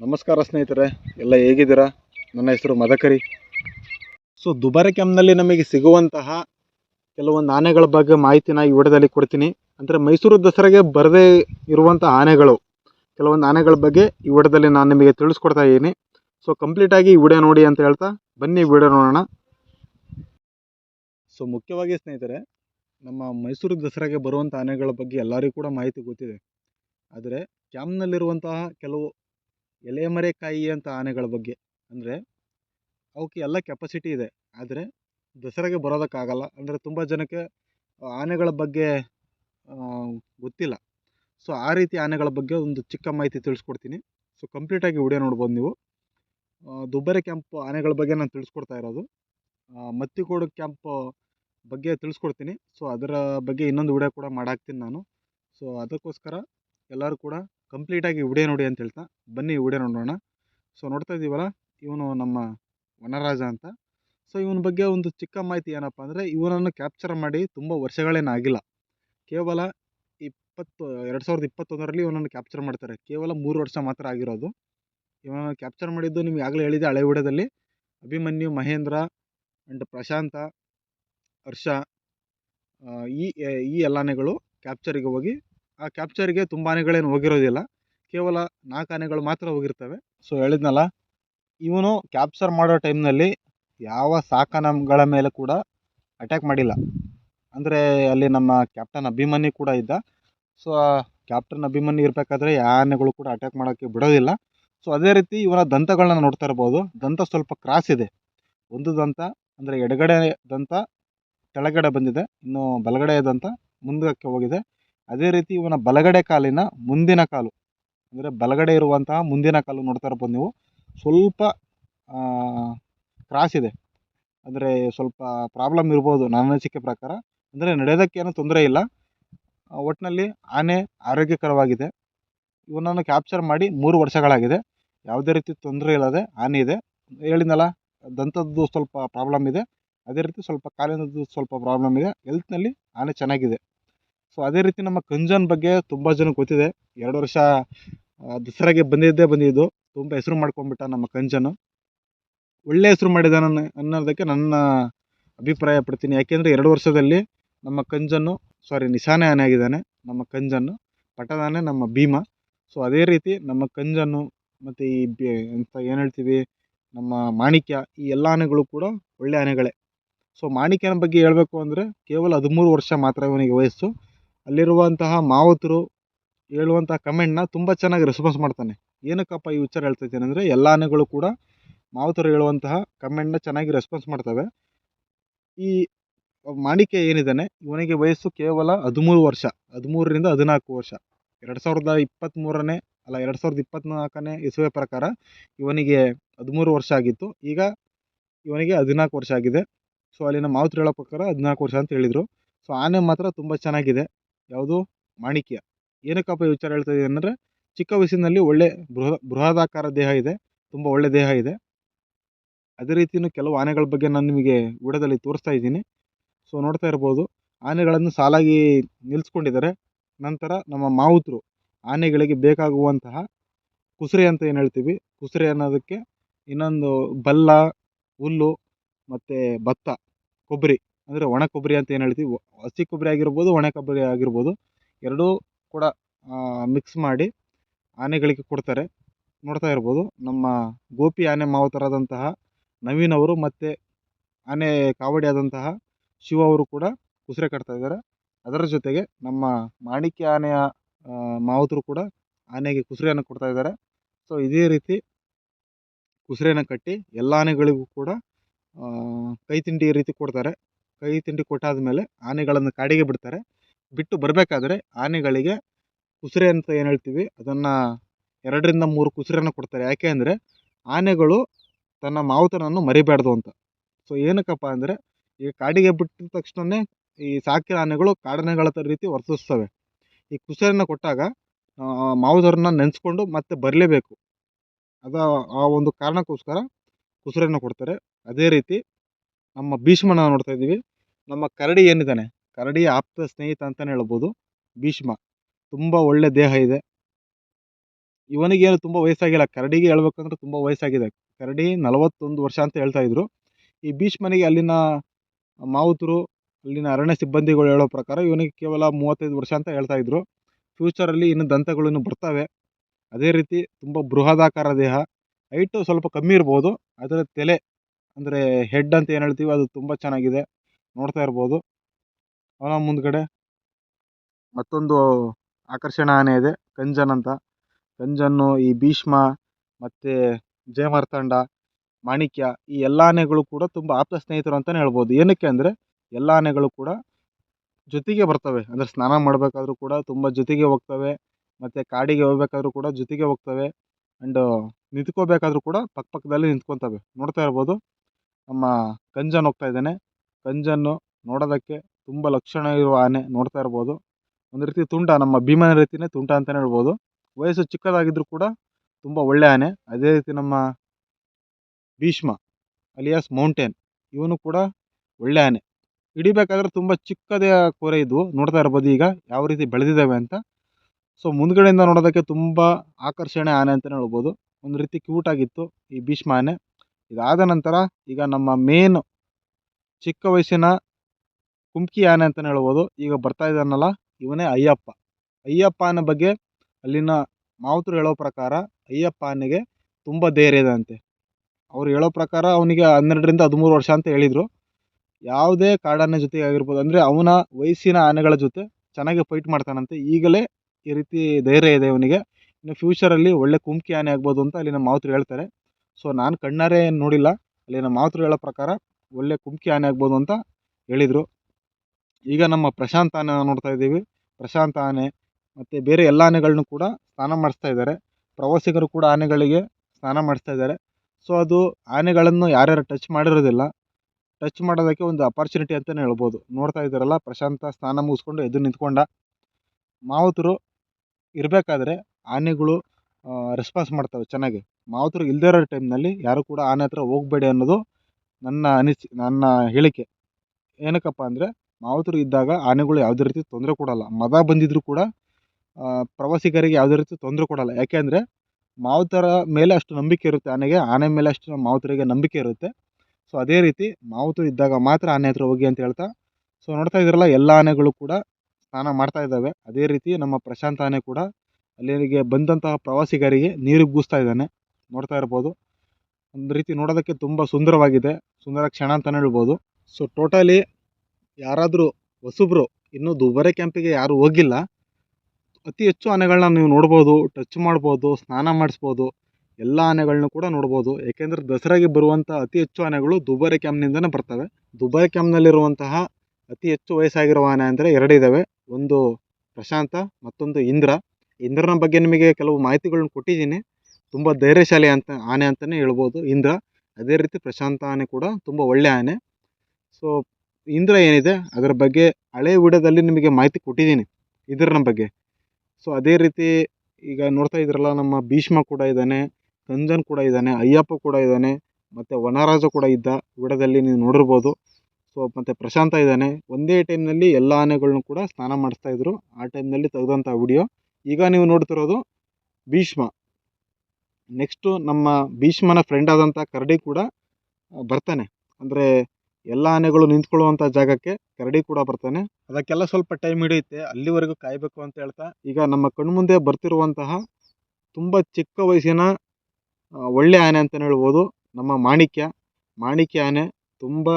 ನಮಸ್ಕಾರ ಸ್ನೇಹಿತರೆ, ಎಲ್ಲ ಹೇಗಿದ್ದೀರಾ? ನನ್ನ ಹೆಸರು ಮದಕರಿ. ಸೊ ದುಬಾರೆ ಕ್ಯಾಂಪ್ನಲ್ಲಿ ನಮಗೆ ಸಿಗುವಂತಹ ಕೆಲವೊಂದು ಆನೆಗಳ ಬಗ್ಗೆ ಮಾಹಿತಿನ ಈ ವಿಡಿಯೋದಲ್ಲಿ ಕೊಡ್ತೀನಿ. ಅಂದರೆ ಮೈಸೂರು ದಸರಾಗೆ ಬರದೇ ಇರುವಂಥ ಆನೆಗಳು, ಕೆಲವೊಂದು ಆನೆಗಳ ಬಗ್ಗೆ ಈ ವಿಡಿಯೋದಲ್ಲಿ ನಾನು ನಿಮಗೆ ತಿಳಿಸ್ಕೊಡ್ತಾ ಇದ್ದೀನಿ. ಸೊ ಕಂಪ್ಲೀಟಾಗಿ ಈ ವಿಡಿಯೋ ನೋಡಿ ಅಂತ ಹೇಳ್ತಾ ಬನ್ನಿ ವಿಡಿಯೋ ನೋಡೋಣ. ಸೊ ಮುಖ್ಯವಾಗಿ ಸ್ನೇಹಿತರೆ, ನಮ್ಮ ಮೈಸೂರು ದಸರಾಗೆ ಬರುವಂಥ ಆನೆಗಳ ಬಗ್ಗೆ ಎಲ್ಲರಿಗೂ ಕೂಡ ಮಾಹಿತಿ ಗೊತ್ತಿದೆ. ಆದರೆ, ಕ್ಯಾಂಪ್ನಲ್ಲಿರುವಂತಹ ಕೆಲವು ಎಲೆಮರೆಕಾಯಿ ಅಂತ ಆನೆಗಳ ಬಗ್ಗೆ. ಅಂದರೆ ಅವಕ್ಕೆ ಎಲ್ಲ ಕೆಪಾಸಿಟಿ ಇದೆ. ಆದರೆ ದಸರಾಗೆ ಬರೋದಕ್ಕಾಗಲ್ಲ. ಅಂದರೆ ತುಂಬ ಜನಕ್ಕೆ ಆನೆಗಳ ಬಗ್ಗೆ ಗೊತ್ತಿಲ್ಲ. ಸೊ ಆ ರೀತಿ ಆನೆಗಳ ಬಗ್ಗೆ ಒಂದು ಚಿಕ್ಕ ಮಾಹಿತಿ ತಿಳಿಸ್ಕೊಡ್ತೀನಿ. ಸೊ ಕಂಪ್ಲೀಟಾಗಿ ವಿಡಿಯೋ ನೋಡ್ಬೋದು ನೀವು. ದುಬಾರೆ ಕ್ಯಾಂಪ್ ಆನೆಗಳ ಬಗ್ಗೆ ನಾನು ತಿಳಿಸ್ಕೊಡ್ತಾ ಇರೋದು. ಮತ್ತಿಕೋಡು ಕ್ಯಾಂಪ್ ಬಗ್ಗೆ ತಿಳಿಸ್ಕೊಡ್ತೀನಿ. ಸೊ ಅದರ ಬಗ್ಗೆ ಇನ್ನೊಂದು ವಿಡಿಯೋ ಕೂಡ ಮಾಡಾಕ್ತೀನಿ ನಾನು. ಸೊ ಅದಕ್ಕೋಸ್ಕರ ಎಲ್ಲರೂ ಕೂಡ ಕಂಪ್ಲೀಟಾಗಿ ವಿಡಿಯೋ ನೋಡಿ ಅಂತ ಹೇಳ್ತಾ, ಬನ್ನಿ ವಿಡಿಯೋ ನೋಡೋಣ. ಸೊ ನೋಡ್ತಾ ಇದ್ದೀವಲ್ಲ ಇವನು ನಮ್ಮ ವನರಾಜ ಅಂತ. ಸೊ ಇವನ ಬಗ್ಗೆ ಒಂದು ಚಿಕ್ಕ ಮಾಹಿತಿ ಏನಪ್ಪ ಅಂದರೆ, ಇವನನ್ನು ಕ್ಯಾಪ್ಚರ್ ಮಾಡಿ ತುಂಬ ವರ್ಷಗಳೇನಾಗಿಲ್ಲ ಕೇವಲ ಇಪ್ಪತ್ತು, ಎರಡು ಸಾವಿರದ ಇಪ್ಪತ್ತೊಂದರಲ್ಲಿ ಇವನನ್ನು ಕ್ಯಾಪ್ಚರ್ ಮಾಡ್ತಾರೆ. ಕೇವಲ ಮೂರು ವರ್ಷ ಮಾತ್ರ ಆಗಿರೋದು. ಇವನನ್ನು ಕ್ಯಾಪ್ಚರ್ ಮಾಡಿದ್ದು ನಿಮ್ಗೆ ಆಗಲೇ ಹೇಳಿದೆ ಹಳೆ ವಿಡಿಯೋದಲ್ಲಿ. ಅಭಿಮನ್ಯು, ಮಹೇಂದ್ರ ಆ್ಯಂಡ್ ಪ್ರಶಾಂತ, ಹರ್ಷ ಈ ಈ ಎಲ್ಲಾನೆಗಳು ಕ್ಯಾಪ್ಚರಿಗೆ ಹೋಗಿ ಆ ಕ್ಯಾಪ್ಚರ್ಗೆ ತುಂಬ ಆನೆಗಳೇನು ಹೋಗಿರೋದಿಲ್ಲ. ಕೇವಲ ನಾಲ್ಕು ಆನೆಗಳು ಮಾತ್ರ ಹೋಗಿರ್ತವೆ. ಸೊ ಹೇಳಿದ್ನಲ್ಲ, ಇವನು ಕ್ಯಾಪ್ಚರ್ ಮಾಡೋ ಟೈಮ್ನಲ್ಲಿ ಯಾವ ಸಾಕನಗಳ ಮೇಲೆ ಕೂಡ ಅಟ್ಯಾಕ್ ಮಾಡಿಲ್ಲ. ಅಂದರೆ ಅಲ್ಲಿ ನಮ್ಮ ಕ್ಯಾಪ್ಟನ್ ಅಭಿಮನ್ಯು ಕೂಡ ಇದ್ದ. ಸೊ ಕ್ಯಾಪ್ಟನ್ ಅಭಿಮನ್ಯು ಇರಬೇಕಾದ್ರೆ ಯಾವ ಆನೆಗಳು ಕೂಡ ಅಟ್ಯಾಕ್ ಮಾಡೋಕ್ಕೆ ಬಿಡೋದಿಲ್ಲ. ಸೊ ಅದೇ ರೀತಿ ಇವನ ದಂತಗಳನ್ನ ನೋಡ್ತಾ ಇರ್ಬೋದು. ದಂತ ಸ್ವಲ್ಪ ಕ್ರಾಸ್ ಇದೆ. ಒಂದು ದಂತ, ಅಂದರೆ ಎಡಗಡೆ ದಂತ, ಕೆಳಗಡೆ ಬಂದಿದೆ. ಇನ್ನು ಬಲಗಡೆ ದಂತ ಮುಂದಕ್ಕೆ ಹೋಗಿದೆ. ಅದೇ ರೀತಿ ಇವನ ಬಲಗಡೆ ಕಾಲಿನ ಮುಂದಿನ ಕಾಲು, ಅಂದರೆ ಬಲಗಡೆ ಇರುವಂತಹ ಮುಂದಿನ ಕಾಲು ನೋಡ್ತಾ ಇರ್ಬೋದು ನೀವು. ಸ್ವಲ್ಪ ಕ್ರಾಸ್ ಇದೆ. ಅಂದರೆ ಸ್ವಲ್ಪ ಪ್ರಾಬ್ಲಮ್ ಇರ್ಬೋದು ನನ್ನ ಅನಿಸಿಕೆ ಪ್ರಕಾರ. ಅಂದರೆ ನಡೆಯೋದಕ್ಕೇನು ತೊಂದರೆ ಇಲ್ಲ. ಒಟ್ಟಿನಲ್ಲಿ ಆನೆ ಆರೋಗ್ಯಕರವಾಗಿದೆ. ಇವನನ್ನು ಕ್ಯಾಪ್ಚರ್ ಮಾಡಿ ಮೂರು ವರ್ಷಗಳಾಗಿದೆ. ಯಾವುದೇ ರೀತಿ ತೊಂದರೆ ಇಲ್ಲದೆ ಆನೆ ಇದೆ. ಹೇಳಿದ್ನಲ್ಲ, ದಂತದ್ದು ಸ್ವಲ್ಪ ಪ್ರಾಬ್ಲಮ್ ಇದೆ. ಅದೇ ರೀತಿ ಸ್ವಲ್ಪ ಕಾಲಿನದ್ದು ಸ್ವಲ್ಪ ಪ್ರಾಬ್ಲಮ್ ಇದೆ. ಹೆಲ್ತ್ನಲ್ಲಿ ಆನೆ ಚೆನ್ನಾಗಿದೆ. ಸೊ ಅದೇ ರೀತಿ ನಮ್ಮ ಕಂಜನ್ ಬಗ್ಗೆ ತುಂಬ ಜನಕ್ಕೆ ಗೊತ್ತಿದೆ. ಎರಡು ವರ್ಷ ದಸರಾಗೆ ಬಂದಿದ್ದೇ ಬಂದಿದ್ದು. ತುಂಬ ಹೆಸರು ಮಾಡ್ಕೊಂಡ್ಬಿಟ್ಟ ನಮ್ಮ ಕಂಜನು. ಒಳ್ಳೆ ಹೆಸರು ಮಾಡಿದಾನ ಅನ್ನೋದಕ್ಕೆ ನನ್ನ ಅಭಿಪ್ರಾಯ ಪಡ್ತೀನಿ. ಯಾಕೆಂದರೆ ಎರಡು ವರ್ಷದಲ್ಲಿ ನಮ್ಮ ಕಂಜನ್ನು ಸಾರಿ ನಿಶಾನೆ ಆನೆ ಆಗಿದ್ದಾನೆ ನಮ್ಮ ಕಂಜನ್ನು ಪಟದಾನೆ ನಮ್ಮ ಭೀಮ. ಸೊ ಅದೇ ರೀತಿ ನಮ್ಮ ಕಂಜನ್ನು ಮತ್ತು ಈ ಬೆ ಎಂತ ಏನು ಹೇಳ್ತೀವಿ, ನಮ್ಮ ಮಾಣಿಕ್ಯ, ಈ ಎಲ್ಲ ಆನೆಗಳು ಕೂಡ ಒಳ್ಳೆ ಆನೆಗಳೇ. ಸೊ ಮಾಣಿಕ್ಯನ ಬಗ್ಗೆ ಹೇಳಬೇಕು ಅಂದರೆ ಕೇವಲ ಹದಿಮೂರು ವರ್ಷ ಮಾತ್ರ ಇವನಿಗೆ ವಯಸ್ಸು. ಅಲ್ಲಿರುವಂತಹ ಮಾವುತರು ಹೇಳುವಂಥ ಕಮೆಂಟ್ನ ತುಂಬ ಚೆನ್ನಾಗಿ ರೆಸ್ಪಾನ್ಸ್ ಮಾಡ್ತಾನೆ. ಏನಕ್ಕಪ್ಪ ಈ ವಿಚಾರ ಹೇಳ್ತಾ ಇದ್ದೇನೆ ಅಂದರೆ ಎಲ್ಲ ಆನೆಗಳು ಕೂಡ ಮಾವುತರು ಹೇಳುವಂತಹ ಕಮೆಂಟ್ನ ಚೆನ್ನಾಗಿ ರೆಸ್ಪಾನ್ಸ್ ಮಾಡ್ತವೆ. ಈ ಮಾಣಿಕೆ ಏನಿದ್ದಾನೆ, ಇವನಿಗೆ ವಯಸ್ಸು ಕೇವಲ ಹದಿಮೂರು ವರ್ಷ, ಹದಿಮೂರರಿಂದ ಹದಿನಾಲ್ಕು ವರ್ಷ. ಎರಡು ಸಾವಿರದ ಇಪ್ಪತ್ತ್ಮೂರನೇ ಅಲ್ಲ, ಎರಡು ಸಾವಿರದ ಇಪ್ಪತ್ತ್ನಾಲ್ಕನೇ ಇಸುವೆ ಪ್ರಕಾರ ಇವನಿಗೆ ಹದಿಮೂರು ವರ್ಷ ಆಗಿತ್ತು. ಈಗ ಇವನಿಗೆ ಹದಿನಾಲ್ಕು ವರ್ಷ ಆಗಿದೆ. ಸೊ ಅಲ್ಲಿನ ಮಾವುತರು ಹೇಳೋ ಪ್ರಕಾರ ಹದಿನಾಲ್ಕು ವರ್ಷ ಅಂತ ಹೇಳಿದರು. ಸೊ ಆನೆ ಮಾತ್ರ ತುಂಬ ಚೆನ್ನಾಗಿದೆ. ಯಾವುದು? ಮಾಣಿಕ್ಯ. ಏನಕ್ಕಪ್ಪ ಈ ವಿಚಾರ ಹೇಳ್ತಾ ಇದ್ದೀನಿ ಅಂದರೆ, ಚಿಕ್ಕ ವಯಸ್ಸಿನಲ್ಲಿ ಒಳ್ಳೆ ಬೃಹ, ಬೃಹದಾಕಾರ ದೇಹ ಇದೆ, ತುಂಬ ಒಳ್ಳೆ ದೇಹ ಇದೆ. ಅದೇ ರೀತಿಯೂ ಕೆಲವು ಆನೆಗಳ ಬಗ್ಗೆ ನಾನು ನಿಮಗೆ ವಿಡಿಯೋದಲ್ಲಿ ತೋರಿಸ್ತಾ ಇದ್ದೀನಿ. ಸೊ, ನೋಡ್ತಾ ಇರ್ಬೋದು, ಆನೆಗಳನ್ನು ಸಾಲಾಗಿ ನಿಲ್ಲಿಸ್ಕೊಂಡಿದ್ದಾರೆ ನಂತರ ನಮ್ಮ ಮಾವುತರು, ಆನೆಗಳಿಗೆ ಬೇಕಾಗುವಂತಹ ಕುಸುರೆ ಅಂತ ಏನು ಹೇಳ್ತೀವಿ? ಕುಸುರೆ ಅನ್ನೋದಕ್ಕೆ ಇನ್ನೊಂದು ಬಲ್ಲ, ಹುಲ್ಲು ಮತ್ತು ಭತ್ತ, ಕೊಬ್ಬರಿ. ಅಂದರೆ ಒಣ ಕೊಬ್ಬರಿ ಅಂತ ಏನು ಹೇಳ್ತೀವಿ? ಹಸಿ ಕೊಬ್ಬರಿ ಆಗಿರ್ಬೋದು, ಒಣ ಕೊಬ್ಬರಿ ಆಗಿರ್ಬೋದು. ಎರಡೂ ಕೂಡ ಮಿಕ್ಸ್ ಮಾಡಿ ಆನೆಗಳಿಗೆ ಕೊಡ್ತಾರೆ. ನೋಡ್ತಾ ಇರ್ಬೋದು, ನಮ್ಮ ಗೋಪಿ ಆನೆ ಮಾವುತರಾದಂತಹ ನವೀನ್ ಅವರು ಮತ್ತು ಆನೆ ಕಾವಡಿ ಆದಂತಹ ಶಿವ ಅವರು ಕೂಡ ಕುಸರೆ ಕಟ್ತಾ ಇದ್ದಾರೆ. ಅದರ ಜೊತೆಗೆ ನಮ್ಮ ಮಾಣಿಕ್ಯ ಆನೆಯ ಮಾವುತರು ಕೂಡ ಆನೆಗೆ ಕುಸುರೆಯನ್ನು ಕೊಡ್ತಾ ಇದ್ದಾರೆ. ಸೊ, ಇದೇ ರೀತಿ ಕುಸುರೆಯನ್ನು ಕಟ್ಟಿ ಎಲ್ಲ ಆನೆಗಳಿಗೂ ಕೂಡ ಕೈ ತಿಂಡಿ ರೀತಿ ಕೊಡ್ತಾರೆ. ಕೈ ತಿಂಡಿ ಕೊಟ್ಟಾದ ಮೇಲೆ ಆನೆಗಳನ್ನು ಕಾಡಿಗೆ ಬಿಡ್ತಾರೆ. ಬಿಟ್ಟು ಬರಬೇಕಾದ್ರೆ ಆನೆಗಳಿಗೆ ಕುಸುರೆ ಅಂತ ಏನು ಹೇಳ್ತೀವಿ? ಅದನ್ನು ಎರಡರಿಂದ ಮೂರು ಕುಸುರೆನ ಕೊಡ್ತಾರೆ. ಯಾಕೆ ಅಂದರೆ ಆನೆಗಳು ತನ್ನ ಮಾವುತನನ್ನು ಮರಿಬಾರ್ದು ಅಂತ. ಸೊ ಏನಕ್ಕಪ್ಪ ಅಂದರೆ ಈ ಕಾಡಿಗೆ ಬಿಟ್ಟಿದ ತಕ್ಷಣವೇ ಈ ಸಾಕಿರೋ ಆನೆಗಳು ಕಾಡಾನೆಗಳ ರೀತಿ ವರ್ತಿಸ್ತವೆ. ಈ ಕುದುರೆನ ಕೊಟ್ಟಾಗ ಮಾವುದರನ್ನ ನೆನೆಸ್ಕೊಂಡು ಮತ್ತೆ ಬರಲೇಬೇಕು. ಅದು ಆ ಒಂದು ಕಾರಣಕ್ಕೋಸ್ಕರ ಕುದುರೆನ ಕೊಡ್ತಾರೆ. ಅದೇ ರೀತಿ ನಮ್ಮ ಭೀಷ್ಮನ ನೋಡ್ತಾ ಇದ್ದೀವಿ. ನಮ್ಮ ಕರಡಿ ಏನಿದ್ದಾನೆ? ಕರಡಿ ಆಪ್ತ ಸ್ನೇಹಿತ ಅಂತಲೇ ಹೇಳ್ಬೋದು. ಭೀಷ್ಮ, ತುಂಬ ಒಳ್ಳೆ ದೇಹ ಇದೆ. ಇವನಿಗೇನು ತುಂಬ ವಯಸ್ಸಾಗಿಲ್ಲ. ಕರಡಿಗೆ ಹೇಳ್ಬೇಕಂದ್ರೆ ತುಂಬ ವಯಸ್ಸಾಗಿದೆ. ಕರಡಿ ನಲವತ್ತೊಂದು ವರ್ಷ ಅಂತ ಹೇಳ್ತಾ ಇದ್ರು. ಈ ಭೀಷ್ಮನಿಗೆ ಅಲ್ಲಿನ ಮಾವುತರು, ಅಲ್ಲಿನ ಅರಣ್ಯ ಸಿಬ್ಬಂದಿಗಳು ಹೇಳೋ ಪ್ರಕಾರ ಇವನಿಗೆ ಕೇವಲ ಮೂವತ್ತೈದು ವರ್ಷ ಅಂತ ಹೇಳ್ತಾ ಇದ್ರು. ಫ್ಯೂಚರಲ್ಲಿ ಇನ್ನು ದಂತಗಳು ಇನ್ನು ಬರ್ತವೆ. ಅದೇ ರೀತಿ ತುಂಬ ಬೃಹದಾಕಾರ ದೇಹ. ಹೈಟು ಸ್ವಲ್ಪ ಕಮ್ಮಿ ಇರ್ಬೋದು. ಅದರ ತಲೆ ಅಂದರೆ ಹೆಡ್ ಅಂತ ಏನು ಹೇಳ್ತೀವಿ ಅದು ತುಂಬ ಚೆನ್ನಾಗಿದೆ. ನೋಡ್ತಾ ಇರ್ಬೋದು. ಅವನ ಮುಂದ್ಗಡೆ ಮತ್ತೊಂದು ಆಕರ್ಷಣ ಆನೆ ಇದೆ, ಕಂಜನ್ ಅಂತ. ಕಂಜನ್ನು ಈ ಭೀಷ್ಮ ಮತ್ತು ಜಯಮರ್ತಂಡ ಮಾಣಿಕ್ಯ ಈ ಎಲ್ಲ ಆನೆಗಳು ಕೂಡ ತುಂಬ ಆಪ್ತ ಸ್ನೇಹಿತರು ಅಂತಲೇ ಹೇಳ್ಬೋದು. ಏನಕ್ಕೆ ಅಂದರೆ ಎಲ್ಲ ಆನೆಗಳು ಕೂಡ ಜೊತೆಗೆ ಬರ್ತವೆ. ಅಂದರೆ ಸ್ನಾನ ಮಾಡಬೇಕಾದ್ರೂ ಕೂಡ ತುಂಬ ಜೊತೆಗೆ ಹೋಗ್ತವೆ. ಮತ್ತು ಕಾಡಿಗೆ ಹೋಗ್ಬೇಕಾದ್ರೂ ಕೂಡ ಜೊತೆಗೆ ಹೋಗ್ತವೆ. ಆ್ಯಂಡ್ ನಿಂತ್ಕೋಬೇಕಾದ್ರೂ ಕೂಡ ಪಕ್ಕ ಪಕ್ಕದಲ್ಲಿ ನಿಂತ್ಕೊತವೆ. ನೋಡ್ತಾ ಇರ್ಬೋದು. ನಮ್ಮ ಕಂಜನ್ ಹೋಗ್ತಾ ಇದ್ದಾನೆ. ಕಂಜನ್ನು ನೋಡೋದಕ್ಕೆ ತುಂಬ ಲಕ್ಷಣ ಇರುವ ಆನೆ ನೋಡ್ತಾ ಇರ್ಬೋದು. ಒಂದು ರೀತಿ ತುಂಟ, ನಮ್ಮ ಭೀಮನ ರೀತಿಯೇ ತುಂಟ ಅಂತಲೇ ಹೇಳ್ಬೋದು. ವಯಸ್ಸು ಚಿಕ್ಕದಾಗಿದ್ದರೂ ಕೂಡ ತುಂಬ ಒಳ್ಳೆ ಆನೆ. ಅದೇ ರೀತಿ ನಮ್ಮ ಭೀಷ್ಮ, ಅಲಿಯಾಸ್ ಮೌಂಟೇನ್, ಇವನು ಕೂಡ ಒಳ್ಳೆ ಆನೆ. ಹಿಡಿಬೇಕಾದ್ರೆ ತುಂಬ ಚಿಕ್ಕದೇ ಕೋರೆ ಇದ್ವು ನೋಡ್ತಾ ಇರ್ಬೋದು ಈಗ ಯಾವ ರೀತಿ ಬೆಳೆದಿದ್ದಾವೆ ಅಂತ. ಸೊ, ಮುಂದ್ಗಡೆಯಿಂದ ನೋಡೋದಕ್ಕೆ ತುಂಬ ಆಕರ್ಷಣೆ ಆನೆ ಅಂತಲೇ ಹೇಳ್ಬೋದು. ಒಂದು ರೀತಿ ಕ್ಯೂಟ್ ಆಗಿತ್ತು ಈ ಭೀಷ್ಮ ಆನೆ. ಇದಾದ ನಂತರ ಈಗ ನಮ್ಮ ಮೇನ್ ಚಿಕ್ಕ ವಯಸ್ಸಿನ ಕುಮ್ಕಿ ಆನೆ ಅಂತಲೇ ಹೇಳ್ಬೋದು. ಈಗ ಬರ್ತಾ ಇದ್ದಾನಲ್ಲ, ಇವನೇ ಅಯ್ಯಪ್ಪ. ಅಯ್ಯಪ್ಪ ಆನೆ ಬಗ್ಗೆ ಅಲ್ಲಿನ ಮಾವುತರು ಹೇಳೋ ಪ್ರಕಾರ ಅಯ್ಯಪ್ಪ ಆನೆಗೆ ತುಂಬ ಧೈರ್ಯ ಇದೆ ಅಂತೆ. ಅವ್ರು ಹೇಳೋ ಪ್ರಕಾರ ಅವನಿಗೆ ಹನ್ನೆರಡರಿಂದ ಹದಿಮೂರು ವರ್ಷ ಅಂತ ಹೇಳಿದರು. ಯಾವುದೇ ಕಾಡಾನೆ ಜೊತೆ ಆಗಿರ್ಬೋದು, ಅಂದರೆ ಅವನ ವಯಸ್ಸಿನ ಆನೆಗಳ ಜೊತೆ ಚೆನ್ನಾಗಿ ಫೈಟ್ ಮಾಡ್ತಾನಂತೆ. ಈಗಲೇ ಈ ರೀತಿ ಧೈರ್ಯ ಇದೆ ಇವನಿಗೆ ಇನ್ನು ಫ್ಯೂಚರಲ್ಲಿ ಒಳ್ಳೆ ಕುಮ್ಕಿ ಆನೆ ಆಗ್ಬೋದು ಅಂತ ಅಲ್ಲಿನ ಮಾವುತರು ಹೇಳ್ತಾರೆ. ಸೊ ನಾನು ಕಣ್ಣಾರೆ ಏನು ನೋಡಿಲ್ಲ. ಅಲ್ಲಿನ ಮಾವುತರು ಹೇಳೋ ಪ್ರಕಾರ ಒಳ್ಳೆ ಕುಮ್ಕಿ ಆನೆ ಆಗ್ಬೋದು ಅಂತ ಹೇಳಿದರು. ಈಗ ನಮ್ಮ ಪ್ರಶಾಂತ ಆನೆ ನೋಡ್ತಾ ಇದ್ದೀವಿ. ಪ್ರಶಾಂತ ಆನೆ ಮತ್ತು ಬೇರೆ ಎಲ್ಲ ಆನೆಗಳನ್ನು ಕೂಡ ಸ್ನಾನ ಮಾಡಿಸ್ತಾ ಇದ್ದಾರೆ. ಪ್ರವಾಸಿಗರು ಕೂಡ ಆನೆಗಳಿಗೆ ಸ್ನಾನ ಮಾಡಿಸ್ತಾ ಇದ್ದಾರೆ. ಸೊ ಅದು ಆನೆಗಳನ್ನು ಯಾರ್ಯಾರು ಟಚ್ ಮಾಡಿರೋದಿಲ್ಲ. ಟಚ್ ಮಾಡೋದಕ್ಕೆ ಒಂದು ಅಪಾರ್ಚುನಿಟಿ ಅಂತಲೇ ಹೇಳ್ಬೋದು. ನೋಡ್ತಾ ಇದ್ದಾರಲ್ಲ, ಪ್ರಶಾಂತ ಸ್ನಾನ ಮುಗಿಸ್ಕೊಂಡು ಎದ್ದು ನಿಂತ್ಕೊಂಡ. ಮಾವುತರು ಇರಬೇಕಾದ್ರೆ ಆನೆಗಳು ರೆಸ್ಪಾನ್ಸ್ ಮಾಡ್ತವೆ ಚೆನ್ನಾಗಿ. ಮಾವುತರು ಇಲ್ಲದೇ ಇರೋ ಟೈಮ್ನಲ್ಲಿ ಯಾರು ಕೂಡ ಆನೆ ಹತ್ರ ಹೋಗಬೇಡಿ ಅನ್ನೋದು ನನ್ನ ಅನಿಸಿ ನನ್ನ ಹೇಳಿಕೆ. ಏನಕ್ಕಪ್ಪ ಅಂದರೆ ಮಾವುತರು ಇದ್ದಾಗ ಆನೆಗಳು ಯಾವುದೇ ರೀತಿ ತೊಂದರೆ ಕೊಡಲ್ಲ. ಮದ ಬಂದಿದ್ದರೂ ಕೂಡ ಪ್ರವಾಸಿಗರಿಗೆ ಯಾವುದೇ ರೀತಿ ತೊಂದರೆ ಕೊಡಲ್ಲ. ಯಾಕೆ ಅಂದರೆ ಮಾವುತರ ಮೇಲೆ ಅಷ್ಟು ನಂಬಿಕೆ ಇರುತ್ತೆ ಆನೆಗೆ, ಆನೆ ಮೇಲೆ ಅಷ್ಟು ಮಾವುತರಿಗೆ ನಂಬಿಕೆ ಇರುತ್ತೆ. ಸೊ ಅದೇ ರೀತಿ ಮಾವುತರು ಇದ್ದಾಗ ಮಾತ್ರ ಆನೆ ಹತ್ರ ಹೋಗಿ ಅಂತ ಹೇಳ್ತಾ ಸೊ ನೋಡ್ತಾ ಇದ್ದೀರಲ್ಲ, ಎಲ್ಲ ಆನೆಗಳು ಕೂಡ ಸ್ನಾನ ಮಾಡ್ತಾ ಇದ್ದಾವೆ. ಅದೇ ರೀತಿ ನಮ್ಮ ಪ್ರಶಾಂತ ಆನೆ ಕೂಡ ಅಲ್ಲಿಗೆ ಬಂದಂತಹ ಪ್ರವಾಸಿಗರಿಗೆ ನೀರು ಗೂಸ್ತಾ ಇದ್ದಾನೆ. ನೋಡ್ತಾ ಇರ್ಬೋದು. ಒಂದು ರೀತಿ ನೋಡೋದಕ್ಕೆ ತುಂಬ ಸುಂದರವಾಗಿದೆ. ಸುಂದರ ಕ್ಷಣ ಅಂತಲೇ ಹೇಳ್ಬೋದು. ಸೊ ಟೋಟಲಿ ಯಾರಾದರೂ ಹೊಸಬ್ರು ಇನ್ನೂ ದುಬಾರೆ ಕ್ಯಾಂಪಿಗೆ ಯಾರೂ ಹೋಗಿಲ್ಲ. ಅತಿ ಹೆಚ್ಚು ಆನೆಗಳನ್ನ ನೀವು ನೋಡ್ಬೋದು ಟಚ್ ಮಾಡ್ಬೋದು, ಸ್ನಾನ ಮಾಡಿಸ್ಬೋದು, ಎಲ್ಲ ಆನೆಗಳನ್ನೂ ಕೂಡ ನೋಡ್ಬೋದು. ಏಕೆಂದರೆ ದಸರಾಗೆ ಬರುವಂಥ ಅತಿ ಹೆಚ್ಚು ಆನೆಗಳು ದುಬಾರೆ ಕ್ಯಾಂಪ್ನಿಂದಲೇ ಬರ್ತವೆ. ದುಬಾರೆ ಕ್ಯಾಂಪ್ನಲ್ಲಿರುವಂತಹ ಅತಿ ಹೆಚ್ಚು ವಯಸ್ಸಾಗಿರುವ ಆನೆ ಅಂದರೆ ಎರಡಿದ್ದಾವೆ ಒಂದು ಪ್ರಶಾಂತ, ಮತ್ತೊಂದು ಇಂದ್ರ. ಇಂದ್ರನ ಬಗ್ಗೆ ನಿಮಗೆ ಕೆಲವು ಮಾಹಿತಿಗಳನ್ನ ಕೊಟ್ಟಿದ್ದೀನಿ. ತುಂಬ ಧೈರ್ಯಶಾಲಿ ಅಂತ ಆನೆ ಅಂತಲೇ ಹೇಳ್ಬೋದು. ಇಂದ್ರ ಅದೇ ರೀತಿ ಪ್ರಶಾಂತ ಆನೆ ಕೂಡ ತುಂಬ ಒಳ್ಳೆಯ ಆನೆ. ಸೊ ಇಂದ್ರ ಏನಿದೆ? ಅದರ ಬಗ್ಗೆ ಹಳೆ ವಿಡಿಯೋದಲ್ಲಿ ನಿಮಗೆ ಮಾಹಿತಿ ಕೊಟ್ಟಿದ್ದೀನಿ, ಇದ್ರನ ಬಗ್ಗೆ. ಸೊ ಅದೇ ರೀತಿ ಈಗ ನೋಡ್ತಾ ಇದ್ರಲ್ಲ, ನಮ್ಮ ಭೀಷ್ಮ ಕೂಡ ಇದ್ದಾನೆ ಕಂಜನ್ ಕೂಡ ಇದ್ದಾನೆ, ಅಯ್ಯಪ್ಪ ಕೂಡ ಇದ್ದಾನೆ, ಮತ್ತು ವನರಾಜ ಕೂಡ ಇದ್ದ ವಿಡದಲ್ಲಿ ನೀವು ನೋಡಿರ್ಬೋದು. ಸೊ ಮತ್ತು ಪ್ರಶಾಂತ ಇದ್ದಾನೆ. ಒಂದೇ ಟೈಮ್ನಲ್ಲಿ ಎಲ್ಲ ಆನೆಗಳನ್ನು ಕೂಡ ಸ್ನಾನ ಮಾಡಿಸ್ತಾ ಇದ್ರು. ಆ ಟೈಮ್ನಲ್ಲಿ ತೆಗೆದಂಥ ವಿಡಿಯೋ. ಈಗ ನೀವು ನೋಡ್ತಿರೋದು ಭೀಷ್ಮ. ನೆಕ್ಸ್ಟು ನಮ್ಮ ಭೀಷ್ಮನ ಫ್ರೆಂಡ್ ಆದಂಥ ಕರಡಿ ಕೂಡ ಬರ್ತಾನೆ. ಅಂದರೆ ಎಲ್ಲ ಆನೆಗಳು ನಿಂತ್ಕೊಳ್ಳುವಂಥ ಜಾಗಕ್ಕೆ ಕರಡಿ ಕೂಡ ಬರ್ತಾನೆ. ಅದಕ್ಕೆಲ್ಲ ಸ್ವಲ್ಪ ಟೈಮ್ ಹಿಡಿಯುತ್ತೆ. ಅಲ್ಲಿವರೆಗೂ ಕಾಯಬೇಕು ಅಂತ ಹೇಳ್ತಾ, ಈಗ ನಮ್ಮ ಕಣ್ಮುಂದೆ ಬರ್ತಿರುವಂತಹ ತುಂಬ ಚಿಕ್ಕ ವಯಸ್ಸಿನ ಒಳ್ಳೆ ಆನೆ ಅಂತಲೇ ಹೇಳ್ಬೋದು. ನಮ್ಮ ಮಾಣಿಕ್ಯ ಮಾಣಿಕ್ಯ ಆನೆ ತುಂಬ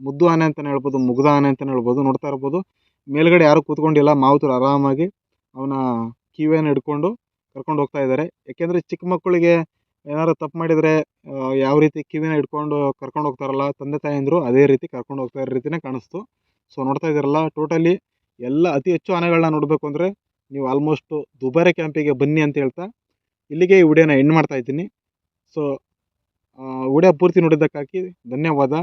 ಮುದ್ದು ಆನೆ ಅಂತಲೇ ಹೇಳ್ಬೋದು, ಮುಗ್ಧ ಆನೆ ಅಂತಲೇ ಹೇಳ್ಬೋದು, ನೋಡ್ತಾ ಇರ್ಬೋದು. ಮೇಲ್ಗಡೆ ಯಾರೂ ಕೂತ್ಕೊಂಡಿಲ್ಲ, ಮಾವುತರು ಆರಾಮಾಗಿ ಅವನ ಕಿವಿಯನ್ನು ಹಿಡ್ಕೊಂಡು ಕರ್ಕೊಂಡು ಹೋಗ್ತಾ ಇದ್ದಾರೆ. ಯಾಕೆಂದರೆ ಚಿಕ್ಕ ಮಕ್ಕಳಿಗೆ ಏನಾದ್ರು ತಪ್ಪು ಮಾಡಿದರೆ ಯಾವ ರೀತಿ ಕಿವಿನ ಇಟ್ಕೊಂಡು ಕರ್ಕೊಂಡು ಹೋಗ್ತಾರಲ್ಲ, ತಂದೆ ತಾಯಂದಿರು ಅದೇ ರೀತಿ ಕರ್ಕೊಂಡು ಹೋಗ್ತಾ ಇರೋ ರೀತಿನೇ ಕಾಣಿಸ್ತು. ಸೊ, ನೋಡ್ತಾ ಇದ್ದೀರಲ್ಲ, ಟೋಟಲಿ ಎಲ್ಲ ಅತಿ ಹೆಚ್ಚು ಆನೆಗಳನ್ನ ನೋಡಬೇಕು ಅಂದರೆ ನೀವು ಆಲ್ಮೋಸ್ಟು ದುಬಾರೆ ಕ್ಯಾಂಪಿಗೆ ಬನ್ನಿ ಅಂತ ಹೇಳ್ತಾ ಇಲ್ಲಿಗೆ ಈ ವಿಡಿಯೋನ ಎಂಡ್ ಮಾಡ್ತಾ ಇದ್ದೀನಿ. ಸೊ ವಿಡಿಯೋ ಪೂರ್ತಿ ನೋಡಿದ್ದಕ್ಕಾಗಿ ಧನ್ಯವಾದ.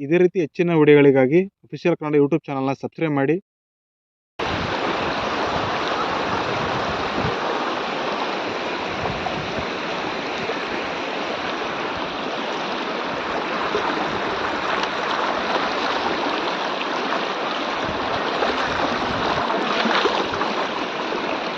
ಇದೇ ರೀತಿ ಹೆಚ್ಚಿನ ವಿಡಿಯೋಗಳಿಗಾಗಿ ಅಫಿಷಿಯಲ್ ಕನ್ನಡ ಯೂಟ್ಯೂಬ್ ಚಾನಲ್ನ ಸಬ್ಸ್ಕ್ರೈಬ್ ಮಾಡಿ.